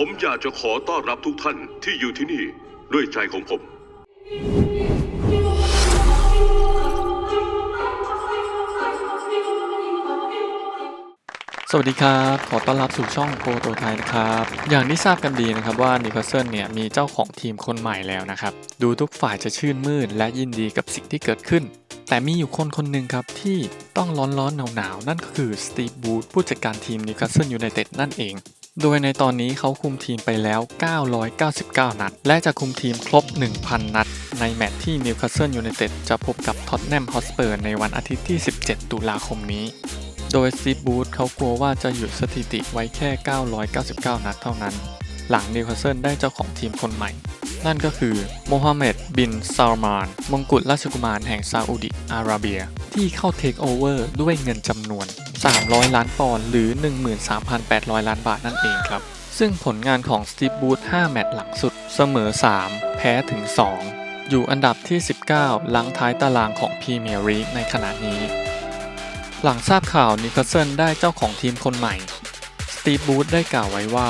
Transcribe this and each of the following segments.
ผมอยากจะขอต้อนรับทุกท่านที่อยู่ที่นี่ด้วยใจของผม สวัสดีครับ ขอต้อนรับสู่ช่องโปรโตไทยนะครับ อย่างที่ทราบกันดีนะครับว่านิคาสเซิลเนี่ยมีเจ้าของทีมคนใหม่แล้วนะครับ ดูทุกฝ่ายจะชื่นมื่นและยินดีกับสิ่งที่เกิดขึ้น แต่มีอยู่คนคนหนึ่งครับที่ต้องร้อนร้อนหนาวหนาวๆนั่นก็คือสตีฟบูธผู้จัดการทีมนิวคาสเซิลยูไนเต็ดนั่นเอง โดยในตอนนี้เขาคุมทีมไปแล้ว 999 นัด และจะคุมทีมครบ 1,000 นัด ในแมตช์ที่นิวคาสเซิลยูไนเต็ดจะพบกับท็อตแนมฮอสเปอร์ในวันอาทิตย์ที่ 17 ตุลาคมนี้ โดยสตีบูธเขากลัวว่าจะหยุดสถิติไว้แค่ 999 นัดเท่านั้น หลังนิวคาสเซิลได้เจ้าของทีมคนใหม่ นั่นก็คือโมฮัมเหม็ดบินซาลมาน มงกุฎราชกุมารแห่งซาอุดิอาระเบีย ที่เข้าเทคโอเวอร์ด้วยเงินจำนวน 300 ล้านปอนด์หรือ 13,800 ล้านบาทนั่นเองครับ ซึ่งผลงานของสตีฟบูธ5แมตช์หลังสุด เสมอ 3 แพ้ถึง 2 อยู่อันดับที่ 19 หลังท้ายตารางของพรีเมียร์ลีกในขณะนี้ หลังทราบข่าวนิคาสเซิลได้เจ้าของทีมคนใหม่ สตีฟบูธได้กล่าวไว้ว่า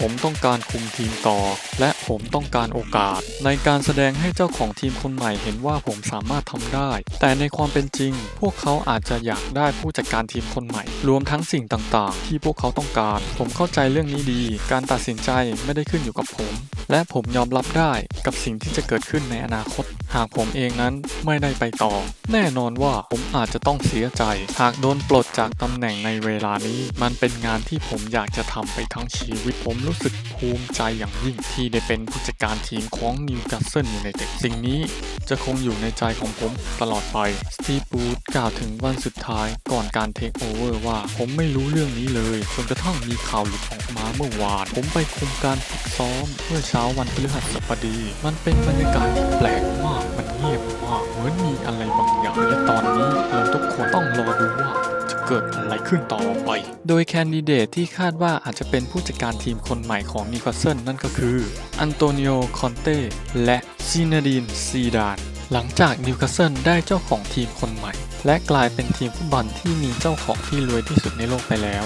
ผมต้องการคุมทีมต่อ และผมต้องการโอกาส ในการแสดงให้เจ้าของทีมคนใหม่เห็นว่าผมสามารถทำได้ แต่ในความเป็นจริง พวกเขาอาจจะอยากได้ผู้จัดการทีมคนใหม่ รวมทั้งสิ่งต่างๆ ที่พวกเขาต้องการ ผมเข้าใจเรื่องนี้ดี การตัดสินใจไม่ได้ขึ้นอยู่กับผม และผมยอมรับได้กับสิ่งที่จะเกิดขึ้นในอนาคต หากผมเองนั้นไม่ได้ไปต่อ แน่นอนว่าผมอาจจะต้องเสียใจ หากโดนปลดจากตำแหน่งในเวลานี้ มันเป็นงานที่ผมอยากจะทำไปทั้งชีวิตผมรู้สึกภูมิใจอย่างยิ่งที่ได้เป็นผู้จัดการทีมของนิวคาสเซิลยูไนเต็ดสิ่งนี้จะคงอยู่ในใจของผมตลอดไป สตีฟบูธกล่าวถึงวันสุดท้ายก่อนการเทคโอเวอร์ว่าผมไม่รู้เรื่องนี้เลยจนกระทั่งมีข่าวหลุดออกมาเมื่อวาน ผมไปคุมการฝึกซ้อมเมื่อเช้าวันพฤหัสบดี มันเป็นบรรยากาศที่แปลกมากมันเงียบมากเหมือนมีอะไรบางอย่างและตอนนี้เราทุกคนต้องรอดูว่า เกิดอะไรขึ้นต่อไป โดยแคนดิเดตที่คาดว่าอาจจะเป็นผู้จัดการทีมคนใหม่ของนิคาสเซิลนั่นก็คือ อันโตนิโอ คอนเต้ และซีนาดีน ซีดาน หลังจากนิวคาสเซิลได้เจ้าของทีมคนใหม่ และกลายเป็นทีมฟุตบอลที่มีเจ้าของที่รวยที่สุดในโลกไปแล้ว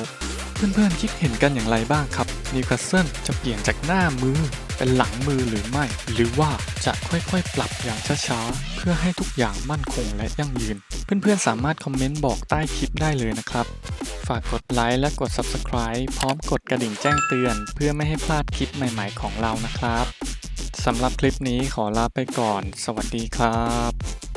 เพื่อนๆ คิดเห็นกันอย่างไรบ้างครับนิวคาสเซิลจะเปลี่ยนจากหน้ามือเป็นหลังมือหรือไม่ หรือว่าจะค่อยๆ ปรับอย่างช้าๆ เพื่อให้ทุกอย่างมั่นคงและยั่งยืน เพื่อนๆ สามารถคอมเมนต์บอกใต้คลิปได้เลยนะครับ ฝากกดไลค์และกด Subscribe พร้อมกดกระดิ่งแจ้งเตือน เพื่อไม่ให้พลาดคลิปใหม่ๆของเรานะครับสำหรับคลิปนี้ขอลาไปก่อน สวัสดีครับ